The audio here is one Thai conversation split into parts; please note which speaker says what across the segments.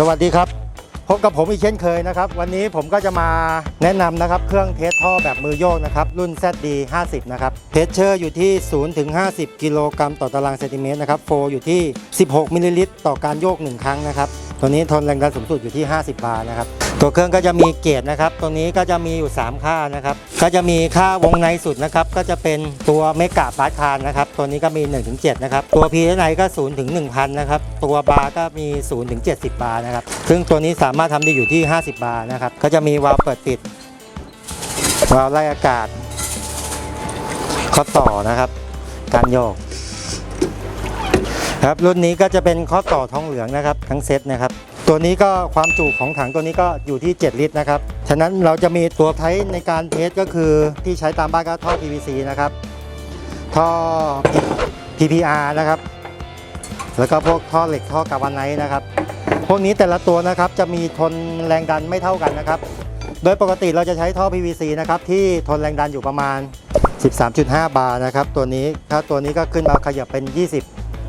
Speaker 1: สวัสดีครับพบกับผมอีกเช่นเคยนะครับ วันนี้ผมก็จะมาแนะนำนะครับ เครื่องเทสท่อแบบมือโยกนะครับ รุ่น ZD 50 นะครับเพชเชอร์อยู่ที่ 0 ถึง 50 กิโลกรัมต่อตารางเซนติเมตรนะครับ โฟอยู่ที่ 16 มิลลิลิตรต่อการโยก 1 ครั้งนะครับ ตัวนี้ทนแรงดันสูงสุดอยู่ที่ 50 บาร์นะครับ ตัวเครื่องก็จะมีเกจนะครับ ตัวนี้ก็จะมีอยู่ 3 ค่านะครับ ก็จะมีค่าวงในสุดนะครับ ก็จะเป็นตัวเมกะบาร์คานนะครับ ตัวนี้ก็มี 1-7 นะครับ ตัวพีในก็0ถึง1,000 นะครับ ตัวบาร์ก็มี0ถึง70 บาร์นะครับ ซึ่งตัวนี้สามารถทำได้อยู่ที่ 50 บาร์นะครับ ก็จะมีวาล์วเปิดปิด วาล์วไล่อากาศข้อต่อนะครับ การโยก ครับรุ่นนี้ก็จะเป็นข้อต่อทองเหลืองนะครับ ทั้งเซตนะครับ ตัวนี้ก็ความจุของถังตัวนี้ก็อยู่ที่ 7 ลิตรนะครับ ฉะนั้นเราจะมีตัวใช้ในการเทสก็คือที่ใช้ตามบ้านก็ท่อ PVC นะครับ ท่อ PPR นะครับ แล้วก็พวกท่อเหล็กท่อกาวาไนท์นะครับ พวกนี้แต่ละตัวนะครับจะมีทนแรงดันไม่เท่ากันนะครับ โดยปกติเราจะใช้ท่อ PVC นะครับที่ทนแรงดันอยู่ประมาณ 13.5 บาร์นะครับ ตัวนี้ถ้าตัวนี้ก็ขึ้นมาขยับเป็น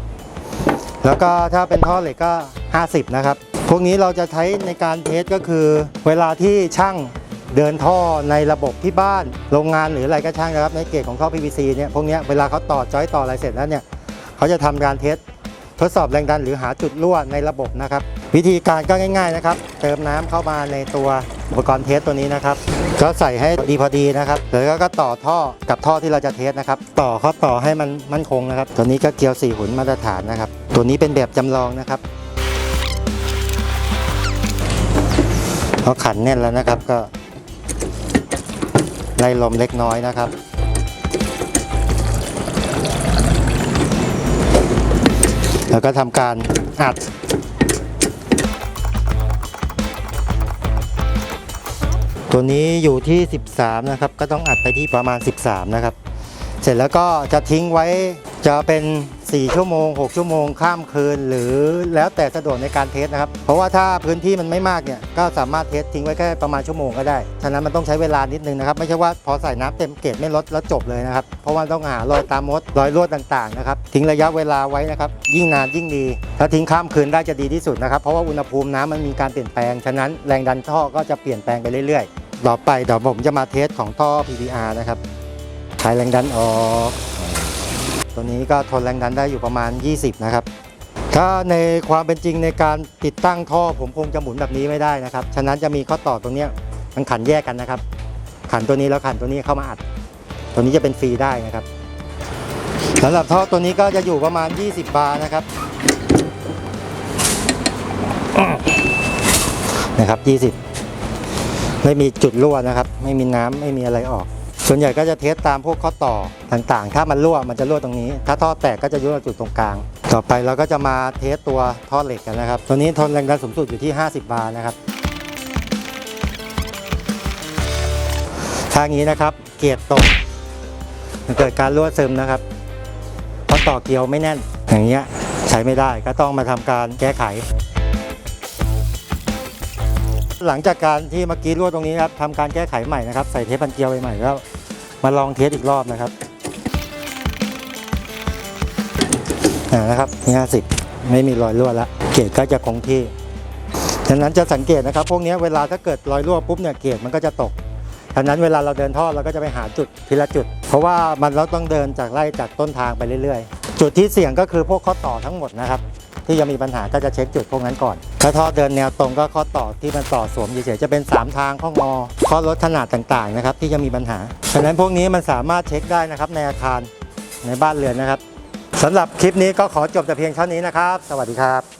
Speaker 1: 20 แล้วก็ถ้าเป็นท่อเหล็กก็ 50 นะครับ พวกนี้เราจะใช้ในการเทสก็คือ เวลาที่ช่างเดินท่อในระบบที่บ้านโรงงานหรืออะไรก็ช่างนะครับในเกจของท่อ PVC เนี่ยพวกนี้เวลาเขาต่อจอยต่ออะไรเสร็จแล้วเนี่ยเขาจะทำการเทสทดสอบแรงดันหรือหาจุดรั่วในระบบนะครับ วิธีการก็ง่ายๆนะครับ เติมน้ำเข้ามาในตัวอุปกรณ์เทสตัวนี้นะครับ ก็ใส่ให้ดีพอดีนะครับแล้วก็ต่อท่อกับท่อที่เราจะเทสนะครับ ต่อเข้อต่อให้มันมั่นคงนะครับ ตัวนี้ก็เกลียวสี่หุ่นมาตรฐานนะครับ ตัวนี้เป็นแบบจำลองนะครับ พอขันแน่นแล้วนะครับก็ไล่ลมเล็กน้อยนะครับแล้วก็ทำการอัด ตัวนี้อยู่ที่ 13 นะครับ ก็ต้องอัดไปที่ประมาณ 13 นะครับ เสร็จแล้วก็จะทิ้งไว้จะเป็น 4 ชั่วโมง 6 ชั่วโมงข้ามคืน หรือแล้วแต่สะดวกในการเทสนะครับ เพราะว่าถ้าพื้นที่มันไม่มากเนี่ยก็สามารถเทสทิ้งไว้แค่ประมาณชั่วโมงก็ได้ ฉะนั้นมันต้องใช้เวลานิดนึงนะครับ ไม่ใช่ว่าพอใส่น้ำเต็มเกจไม่ลดแล้วจบเลยนะครับ เพราะว่าต้องหารอยตามมดรอยรั่วต่างๆนะครับ ทิ้งระยะเวลาไว้นะครับ ยิ่งนานยิ่งดี ถ้าทิ้งข้ามคืนได้จะดีที่สุดนะครับ เพราะว่าอุณหภูมิน้ำมันมีการเปลี่ยนแปลง ฉะนั้นแรงดันท่อก็จะเปลี่ยนแปลงไปเรื่อยๆ ต่อไปเดี๋ยวผมจะมาเทสของท่อ PPR นะครับคลายแรงดันออก ตัวนี้ก็ทนแรงดันได้อยู่ประมาณ 20 นะครับ ถ้าในความเป็นจริงในการติดตั้งท่อผมคงจะหมุนแบบนี้ไม่ได้นะครับ ฉะนั้นจะมีข้อต่อตรงนี้มันขันแยกกันนะครับ ขันตัวนี้แล้วขันตัวนี้เข้ามาอัด ตัวนี้จะเป็นฟรีได้นะครับสำหรับท่อตัวนี้ก็จะอยู่ประมาณ 20 บาร์นะครับนะครับ 20 ไม่มีจุดรั่วนะครับ ไม่มีน้ำไม่มีอะไรออก ส่วนใหญ่ก็จะเทสตามพวกข้อต่อต่างๆ ถ้ามันรั่วมันจะรั่วตรงนี้ ถ้าท่อแตกก็จะรั่วจุดตรงกลาง ต่อไปเราก็จะมาเทสตัวท่อเหล็กกันนะครับ ตัวนี้ทนแรงดันสูงสุดอยู่ที่ 50 บาร์นะครับทางนี้นะครับ เกียร์ตกมันเกิดการรั่วซึมนะครับเพราะต่อเกลียวไม่แน่น อย่างเงี้ยใช้ไม่ได้ก็ต้องมาทำการแก้ไข หลังจากการที่เมื่อกี้รั่วตรงนี้ครับทำการแก้ไขใหม่นะครับ ใส่เทปพันเกลียวไปใหม่แล้ว มาลองเทสอีกรอบนะครับอ่านะครับห้าสิบไม่มีรอยรั่วแล้วเกรดก็จะคงที่ฉะนั้นจะสังเกตนะครับ พวกนี้เวลาถ้าเกิดรอยรั่วปุ๊บเนี่ยเกรดมันก็จะตกฉะนั้นเวลาเราเดินท่อเราก็จะไปหาจุดทีละจุด เพราะว่ามันเราต้องเดินจากไล่จากต้นทางไปเรื่อยๆ จุดที่เสี่ยงก็คือพวกข้อต่อทั้งหมดนะครับ ที่ยังมีปัญหาก็จะเช็คจุดพวกนั้นก่อน ถ้าท่อเดินแนวตรงก็ข้อต่อที่มันต่อสวมเฉยๆจะเป็น 3 ทางข้องอข้อลดขนาดต่างๆนะครับที่จะมีปัญหาฉะนั้นพวกนี้มันสามารถเช็คได้นะครับในอาคารในบ้านเรือนนะครับสำหรับคลิปนี้ก็ขอจบแต่เพียงเท่านี้นะครับ สวัสดีครับ